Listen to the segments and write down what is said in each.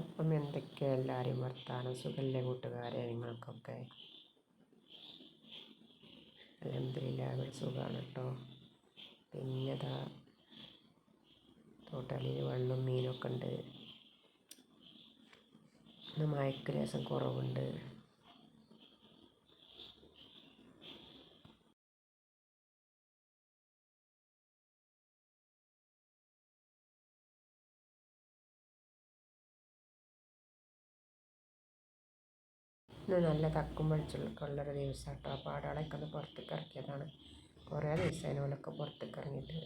അപ്പം എന്തൊക്കെ എല്ലാവരും വർത്താനം? സുഖല്ലേ കൂട്ടുകാരെ? നിങ്ങൾക്കൊക്കെ? അലഹമില്ല ഇവിടെ സുഖമാണ് കേട്ടോ പിന്നെതാ തോട്ടലിൽ വെള്ളം മീനൊക്കെ ഉണ്ട് ഇന്ന് മയക്ക് കുറവുണ്ട്. ഇന്ന് നല്ല തക്കും വെളിച്ചുള്ളൊരു ദിവസം കേട്ടോ അപ്പോൾ ആടുകളൊക്കെ ഒന്ന് പുറത്തേക്ക് ഇറക്കിയതാണ്. കുറേ ദിവസമായി ഓലൊക്കെ പുറത്തേക്ക് ഇറങ്ങിയിട്ട്.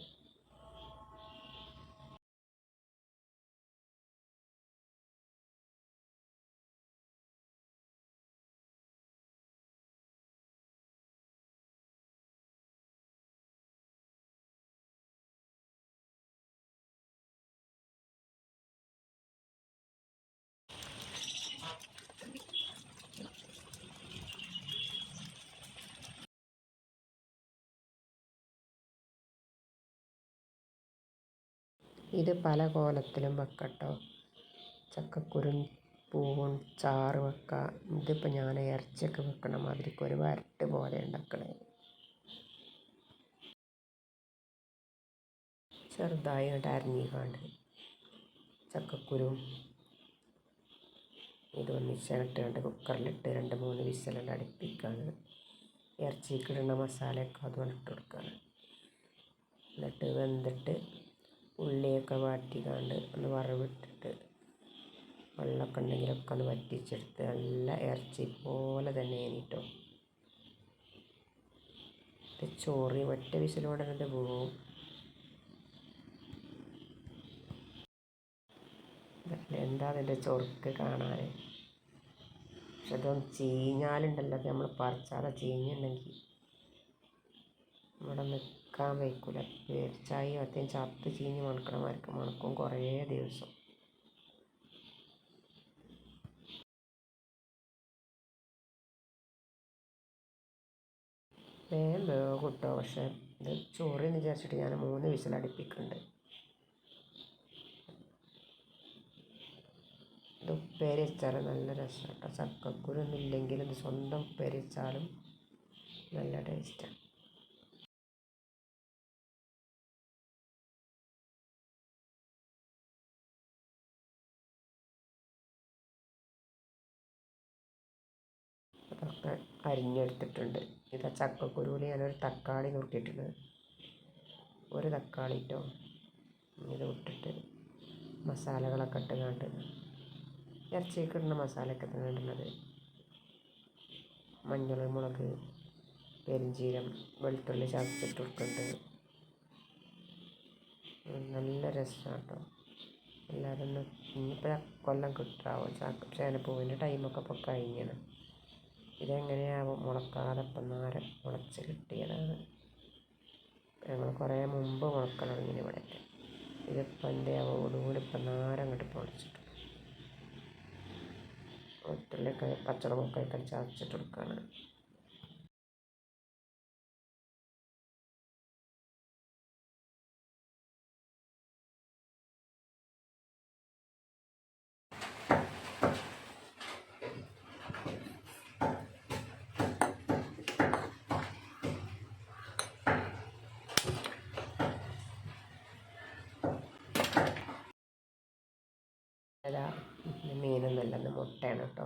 ഇത് പല കോലത്തിലും വെക്കട്ടോ. ചക്കക്കുരു പൂവും ചാറ് വെക്കാം ഇതിപ്പോൾ ഞാൻ ഇറച്ചിയൊക്കെ വെക്കണ മാതിരിക്ക് ഒരു വരട്ട് പോലെ ഉണ്ടാക്കണേ. ചെറുതായി ഇങ്ങോട്ട് അരിഞ്ഞിക്കാണ്ട് ചക്കക്കുരും ഇത് ഒന്നിച്ചിട്ട് കുക്കറിലിട്ട് രണ്ട് മൂന്ന് വിസലെല്ലാം അടുപ്പിക്കാണ് ഇറച്ചിക്കിടുന്ന മസാലയൊക്കെ അതുകൊണ്ട് ഇട്ട് കൊടുക്കുകയാണ് എന്നിട്ട് വെന്തിട്ട് ഉള്ളിയൊക്കെ വാട്ടിക്കാണ്ട് ഒന്ന് വറവിട്ടിട്ട് വെള്ളമൊക്കെ ഉണ്ടെങ്കിലൊക്കെ ഒന്ന് വറ്റിച്ചെടുത്ത് നല്ല ഇറച്ചി പോലെ തന്നെ കഴിഞ്ഞിട്ടോ ചോറി ഒറ്റ വിസിലോടെ തന്നെ പോവും. എന്താ അതിന്റെ ചൊറുക്ക് കാണാൻ? പക്ഷെ അതൊന്ന് ചീഞ്ഞാലുണ്ടല്ലോ. നമ്മൾ പറിച്ചാതെ ചീഞ്ഞുണ്ടെങ്കിൽ ഇവിടെ നിൽക്കാൻ വയ്ക്കില്ല വേർച്ചായി അത്യം ചത്ത് ചീഞ്ഞ് മണക്കണമാർക്ക് മണക്കും കുറേ ദിവസം. വേഗം വേഗം കിട്ടോ. പക്ഷെ ഇത് ചോറിന്ന് വിചാരിച്ചിട്ട് ഞാൻ മൂന്ന് വിസിലടിപ്പിക്കുന്നുണ്ട് ഇത് ഉപ്പേരി വെച്ചാൽ നല്ല രസമാണ് കേട്ടോ. ചക്കക്കുരൊന്നും ഇല്ലെങ്കിലും ഇത് സ്വന്തം ഉപ്പേരി വെച്ചാലും നല്ല ടേസ്റ്റാണ്. അരിഞ്ഞെടുത്തിട്ടുണ്ട്. ഇത് ചക്കക്കുരുവിൽ ഞാനൊരു തക്കാളി നുറുക്കിയിട്ടുണ്ട്. ഒരു തക്കാളി ഇട്ടോ? ഇത് ഇട്ടിട്ട് മസാലകളൊക്കെ ഇട്ടുകൊണ്ട് ഇറച്ചിയൊക്കെ ഇടുന്ന മസാലയൊക്കെ തന്നെ ഇടുന്നത്. മഞ്ഞൾ മുളക് പെരിഞ്ചീരം വെളുത്തുള്ളി ചതച്ചിട്ട് കൊടുക്കുന്നുണ്ട്. നല്ല രസമാണ് കേട്ടോ. എല്ലാവരും ഒന്ന് ഇനിയിപ്പോൾ കൊല്ലം കിട്ടാവോ? ചേനപ്പൂവിന്റെ ടൈമൊക്കെ ഇപ്പോൾ കഴിഞ്ഞാണ് ഇതെങ്ങനെയാവും? മുളക്കാതെ ഇപ്പം നേരം മുളച്ച് കിട്ടിയതാണ് ഞങ്ങൾ കുറേ മുമ്പ് മുളക്കാൻ തുടങ്ങി ഇവിടെ ഇതിപ്പം എന്റെ അവോടുകൂടി ഇപ്പം നാരം അങ്ങോട്ട് പൊളിച്ചിട്ട്. ഒത്തുള്ളിയൊക്കെ പച്ചമുളകൊക്കെ ചതച്ചിട്ട് കൊടുക്കുകയാണ് അല്ല മീനൊന്നുമല്ല ഇന്ന് മുട്ടയാണ് കേട്ടോ.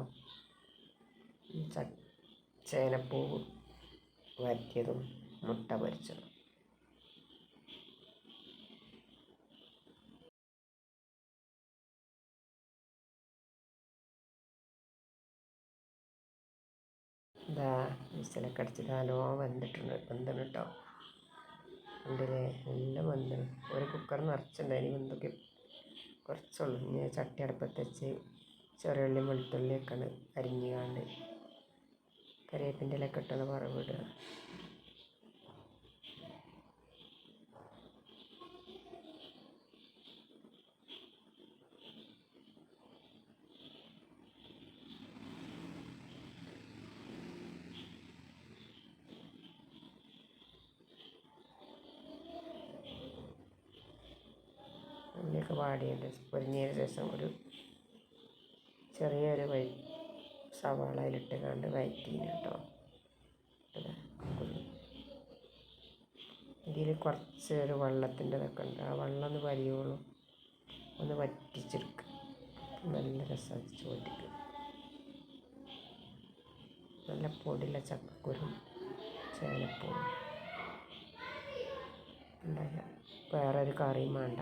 ചേനപ്പൂ വരട്ടിയതും മുട്ട പൊരിച്ചതും. ഇതാ വിസിലൊക്കെ അടിച്ചിട്ട് വന്നിട്ടുണ്ട് വെന്തിന് കേട്ടോ. ഉണ്ടല്ലേ? നല്ല വെന്തിന് ഒരു കുക്കർ നിറച്ചിട്ടുണ്ടായിരുന്നു എന്തൊക്കെ കുറച്ചുള്ളൂ. ഇനി ചട്ടി അടുപ്പത്ത് വെച്ച് ചെറിയുള്ളിയും വെളുത്തുള്ളിയൊക്കെ അരിഞ്ഞുകൊണ്ട് കറിവേപ്പിന്റെ ഇലയൊക്കെ ഇട്ടൊന്ന് വറവിടുക. ഉള്ളിയൊക്കെ വാടിയുണ്ട് പൊരിഞ്ഞതിന് ശേഷം ഒരു ചെറിയൊരു വൈ സവാള അതിലിട്ട് കണ്ട് വയറ്റീന് കേട്ടോ. ഇതിൽ കുറച്ച് ഒരു വെള്ളത്തിന്റെ ഇതൊക്കെ ഉണ്ട്. ആ വെള്ളം ഒന്ന് വലിയോളും ഒന്ന് വറ്റിച്ചെടുക്കുക നല്ല രസമാണ് ചോറ്റിക്ക്. നല്ല പൊടിയുള്ള ചക്കക്കുരും ചേനപ്പൂവും ഉണ്ടായ വേറൊരു കറിയും വേണ്ട.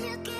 you can